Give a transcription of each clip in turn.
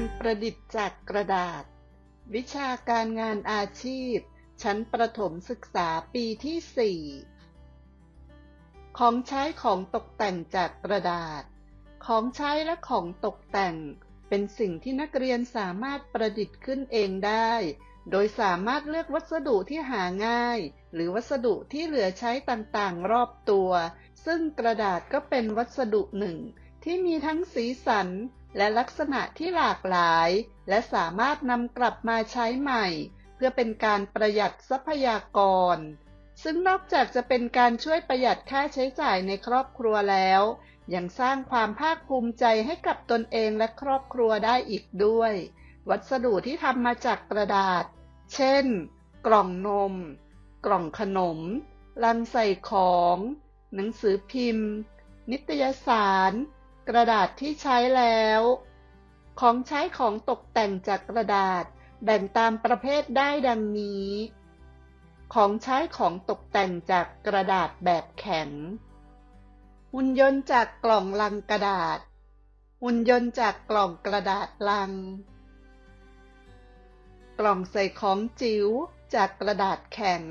านประดิษฐ์จากกระดาษ วิชาการงานอาชีพ ชั้นประถมศึกษาปีที่ 4 ของใช้ของตกแต่งจากกระดาษ ของใช้และของตกแต่ง เป็นสิ่งที่นักเรียนสามารถประดิษฐ์ขึ้นเองได้ โดยสามารถเลือกวัสดุที่หาง่าย หรือวัสดุที่เหลือใช้ต่างๆ รอบตัว ซึ่งกระดาษก็เป็นวัสดุหนึ่ง ที่มีทั้งสีสันและลักษณะที่หลากหลาย และสามารถนำกลับมาใช้ใหม่ เพื่อเป็นการประหยัดทรัพยากร ซึ่งนอกจากจะเป็นการช่วยประหยัดค่าใช้จ่ายในครอบครัวแล้ว ยังสร้างความภาคภูมิใจให้กับตนเองและครอบครัวได้อีกด้วย วัสดุที่ทำมาจากกระดาษ เช่น กล่องนม กล่องขนม ลังใส่ของ หนังสือพิมพ์ นิตยสาร กระดาษที่ใช้แล้ว ของใช้ของตกแต่งจากกระดาษแบ่งตามประเภทได้ดังนี้ ของใช้ของตกแต่งจากกระดาษแบบแข็ง หุ่นยนต์จากกล่องลังกระดาษ หุ่นยนต์จากกล่องกระดาษลัง กล่องใส่ของจิ๋วจากกระดาษแข็ง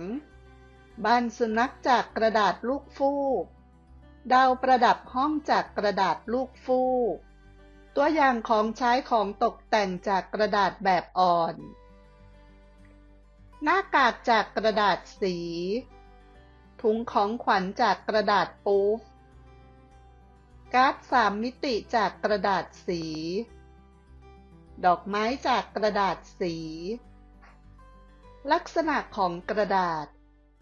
บ้านสุนัขจากกระดาษลูกฟูก ดาวประดับห้องจากกระดาษลูกฟูก ตัวอย่างของใช้ของตกแต่งจากกระดาษแบบอ่อน หน้ากากจากกระดาษสี ถุงของขวัญจากกระดาษปูฟการ์ดสามมิติจากกระดาษสี ดอกไม้จากกระดาษสี ลักษณะของกระดาษ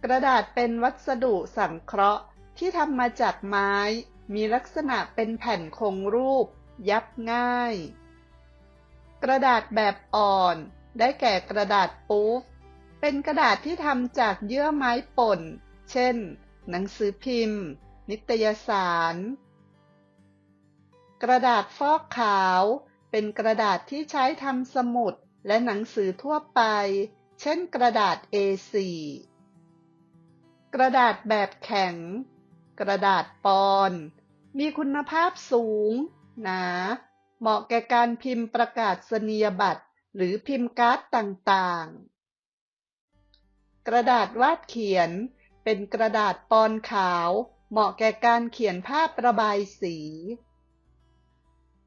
กระดาษเป็นวัสดุสังเคราะห์ ที่ทำมาจากไม้ มีลักษณะเป็นแผ่นคงรูป ยับง่าย กระดาษแบบอ่อน ได้แก่กระดาษปูฟเป็นกระดาษที่ทำจากเยื่อไม้ป่น เช่น หนังสือพิมพ์ นิตยสาร กระดาษฟอกขาว เป็นกระดาษที่ใช้ทำสมุดและหนังสือทั่วไป เช่นกระดาษ A4 กระดาษแบบแข็ง กระดาษปอนมีคุณภาพสูง หนา เหมาะแก่การพิมพ์ประกาศนียบัตร หรือพิมพ์การ์ดต่างๆ กระดาษวาดเขียน เป็นกระดาษปอนขาว เหมาะแก่การเขียนภาพระบายสี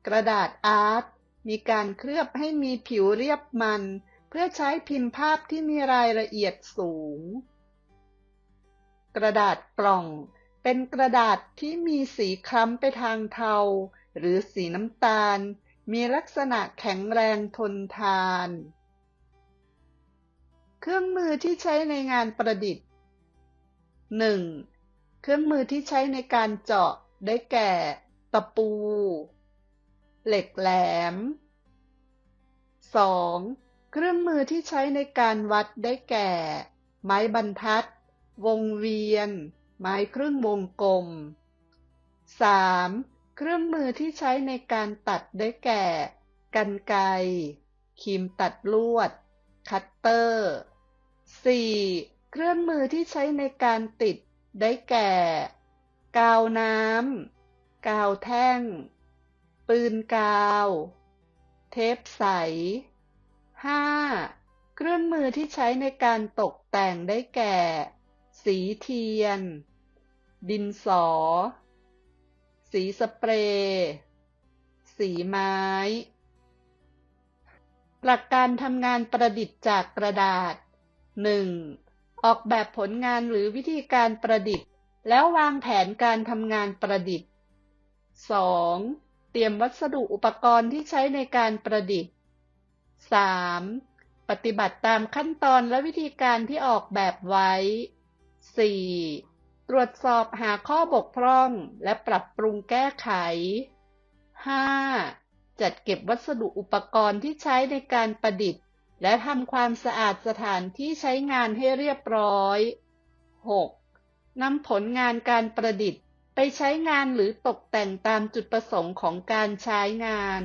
กระดาษอาร์ตมีการเคลือบให้มีผิวเรียบมัน เพื่อใช้พิมพ์ภาพที่มีรายละเอียดสูง กระดาษกล่อง เป็นกระดาษที่มีสีคล้ำไปทางเทา หรือสีน้ำตาล มีลักษณะแข็งแรงทนทาน เครื่องมือที่ใช้ในงานประดิษฐ์ 1. เครื่องมือที่ใช้ในการเจาะได้แก่ ตะปู เหล็กแหลม 2. เครื่องมือที่ใช้ในการวัดได้แก่ ไม้บรรทัด วงเวียน ไม้ครึ่งวงกลม 3. เครื่องมือที่ใช้ในการตัดได้แก่กรรไกรครีมตัดลวด คัตเตอร์ 4. เครื่องมือที่ใช้ในการติดได้แก่ กาวน้ำ กาวแท่ง ปืนกาว เทปใส 5. เครื่องมือที่ใช้ในการตกแต่งได้แก่ สีเทียน ดินสอ สีสเปรย์ สีไม้ หลักการทำงานประดิษฐ์จากกระดาษ 1. ออกแบบผลงานหรือวิธีการประดิษฐ์ แล้ววางแผนการทำงานประดิษฐ์ 2. เตรียมวัสดุอุปกรณ์ที่ใช้ในการประดิษฐ์ 3. ปฏิบัติตามขั้นตอนและวิธีการที่ออกแบบไว้ 4. ตรวจสอบหาข้อบกพร่องและปรับปรุงแก้ไข 5. จัดเก็บวัสดุอุปกรณ์ที่ใช้ในการประดิษฐ์ และทำความสะอาดสถานที่ใช้งานให้เรียบร้อย 6. นำผลงานการประดิษฐ์ ไปใช้งานหรือตกแต่งตามจุดประสงค์ของการใช้งาน